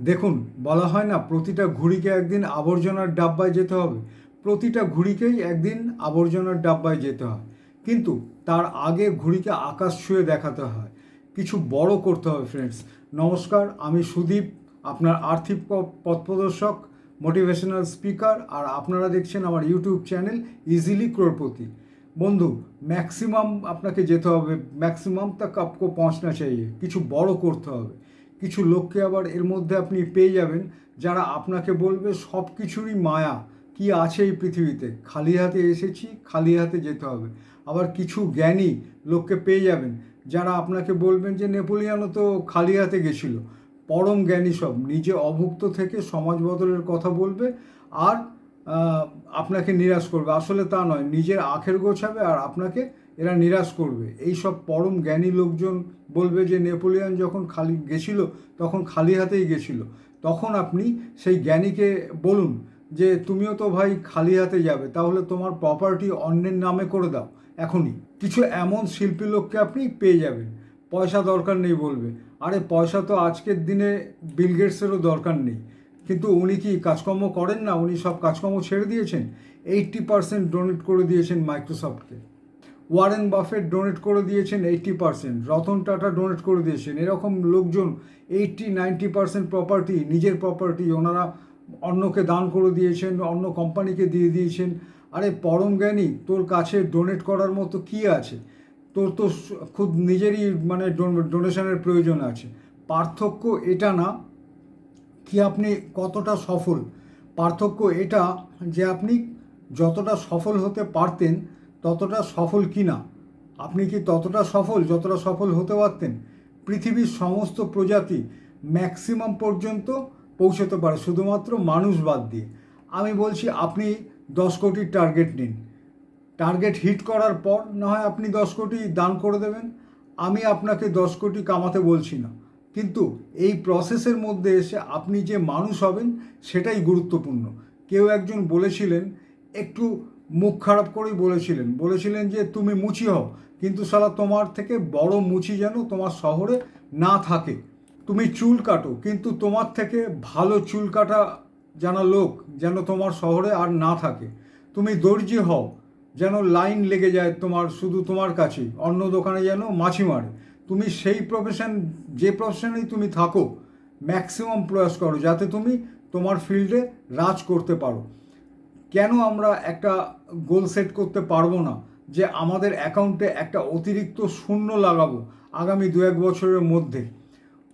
দেখুন, বলা হয় না প্রতিটা ঘুড়িকে একদিন আবর্জনার ডাব্বায় যেতে হবে। প্রতিটা ঘুড়িকেই একদিন আবর্জনার ডাব্বায় যেতে হয়। কিন্তু তার আগে ঘুড়িকে আকাশ ছুঁয়ে দেখাতে হয়। কিছু বড় করতে হবে ফ্রেন্ডস নমস্কার, আমি সুদীপ, আপনার আর্থিক পথপ্রদর্শক মোটিভেশনাল স্পিকার আর আপনারা দেখছেন আমার ইউটিউব চ্যানেল ইজিলি ক্রোরপতি বন্ধু ম্যাক্সিমাম আপনাকে যেতে হবে ম্যাক্সিমাম তা আপকো পৌঁছনা চাইয়ে। কিছু বড় করতে হবে। কিছু লোককে আবার এর মধ্যে আপনি পেয়ে যাবেন, যারা আপনাকে বলবে সব কিছুরই মায়া, কি আছে এই পৃথিবীতে? খালি হাতে এসেছি, খালি হাতে যেতে হবে। আবার কিছু জ্ঞানী লোককে পেয়ে যাবেন, যারা আপনাকে বলবেন যে, নেপোলিয়ানও তো খালি হাতে গেছিল। পরম জ্ঞানী সব, নিজে অভুক্ত থেকে সমাজ বদলের কথা বলবে আর আপনাকে নিরাশ করবে। আসলে তা নয়, নিজের আখের গোছাবে আর আপনাকে এরা নিরাশ করবে। এই সব পরম জ্ঞানী লোকজন বলবে যে নেপোলিয়ন যখন খালি গেছিল, তখন খালি হাতেই গেছিল। তখন আপনি সেই জ্ঞানীকে বলুন যে, তুমিও তো ভাই খালি হাতে যাবে, তাহলে তোমার প্রপার্টি অন্যের নামে করে দাও, এখনই। কিছু এমন শিল্পী লোককে আপনি পেয়ে যাবেন। পয়সা দরকার নেই বলবে। আরে, পয়সা তো আজকের দিনে বিল গেটসেরও দরকার নেই। কিন্তু উনি কি কাজকর্ম করেন না? উনি সব কাজকর্ম ছেড়ে দিয়েছেন? এইট্টি পার্সেন্ট ডোনেট করে দিয়েছেন মাইক্রোসফটকে ওয়ারেন বাফেট ডোনেট করে দিয়েছেন eighty percent Ratan Tata donate করে দিয়েছেন। এরকম লোকজন এইট্টি নাইনটি পার্সেন্ট প্রপার্টি নিজের প্রপার্টি ওনারা অন্যকে দান করে দিয়েছেন, অন্য কোম্পানিকে দিয়ে দিয়েছেন। আরে পরম জ্ঞানী, তোর কাছে ডোনেট করার মতো কি আছে? তোর তো খুব নিজেরই মানে ডোনেশনের প্রয়োজন আছে। পার্থক্য এটা না কি আপনি কতটা সফল। পার্থক্য এটা যে আপনি যতটা সফল হতে পারতেন ততটা সফল কি না আপনি কি ততটা সফল, যতটা সফল হতে পারতেন? পৃথিবীর সমস্ত প্রজাতি ম্যাক্সিমাম পর্যন্ত পৌঁছতে পারে, শুধুমাত্র মানুষ বাদ দিয়ে। আমি বলছি, আপনি দশ কোটির টার্গেট নিন। টার্গেট হিট করার পর না হয় আপনি দশ কোটি দান করে দেবেন। আমি আপনাকে দশ কোটি কামাতে বলছি না। কিন্তু এই প্রসেসের মধ্যে এসে আপনি যে মানুষ হবেন, সেটাই গুরুত্বপূর্ণ। কেউ একজন বলেছিলেন, একটু মুখ খারাপ করেই বলেছিলেন। বলেছিলেন যে, তুমি মুচি হও, কিন্তু সালা তোমার থেকে বড় মুচি যেন তোমার শহরে না থাকে। তুমি চুল কাটো, কিন্তু তোমার থেকে ভালো চুল কাটা জানা লোক যেন তোমার শহরে আর না থাকে। তুমি দর্জি হও, যেন লাইন লেগে যায় তোমার, শুধু তোমার কাছেই, অন্য দোকানে যেন মাছি মারে। তুমি সেই প্রফেশন যে প্রফেশনেই তুমি থাকো ম্যাক্সিমাম প্রয়াস করো, যাতে তুমি তোমার ফিল্ডে রাজ করতে পারো। কেন আমরা একটা গোল সেট করতে পারব না যে আমাদের অ্যাকাউন্টে একটা অতিরিক্ত শূন্য লাগাবো আগামী দু এক বছরের মধ্যে?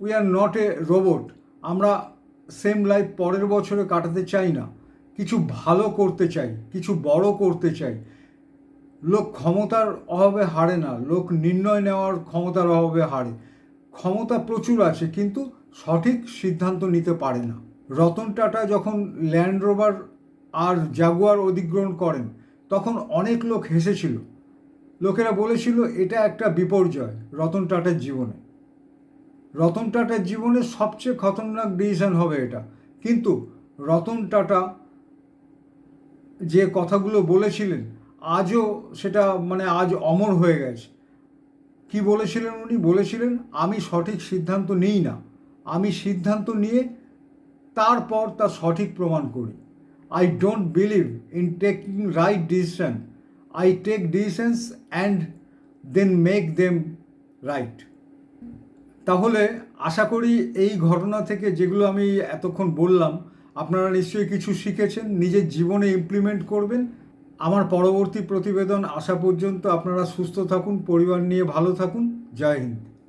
We are not a robot আমরা সেম লাইফ পরের বছরে কাটাতে চাই না। কিছু ভালো করতে চাই, কিছু বড় করতে চাই। লোক ক্ষমতার অভাবে হারে না, লোক নির্ণয় নেওয়ার ক্ষমতার অভাবে হারে। ক্ষমতা প্রচুর আছে, কিন্তু সঠিক সিদ্ধান্ত নিতে পারে না। রতন টাটা যখন ল্যান্ড রোভার আর জাগুয়ার অধিগ্রহণ করেন, তখন অনেক লোক হেসেছিল। লোকেরা বলেছিল, এটা একটা বিপর্যয় রতন টাটার জীবনে। রতন টাটার জীবনে সবচেয়ে খতরনাক ডিসিশন হবে এটা। কিন্তু রতন টাটা যে কথাগুলো বলেছিলেন, আজও সেটা মানে আজ অমর হয়ে গেছে। কি বলেছিলেন উনি? বলেছিলেন, আমি সঠিক সিদ্ধান্ত নিই না। আমি সিদ্ধান্ত নিয়ে তারপর তা সঠিক প্রমাণ করি। I don't believe in taking right decision I take decisions and then make them right তাহলে আশা করি এই ঘটনা থেকে যেগুলো আমি এতক্ষণ বললাম, আপনারা নিশ্চয়ই কিছু শিখেছেন, নিজের জীবনে ইমপ্লিমেন্ট করবেন। আমার পরবর্তী প্রতিবেদন আসা পর্যন্ত আপনারা সুস্থ থাকুন, পরিবার নিয়ে ভালো থাকুন। জয় হিন্দ।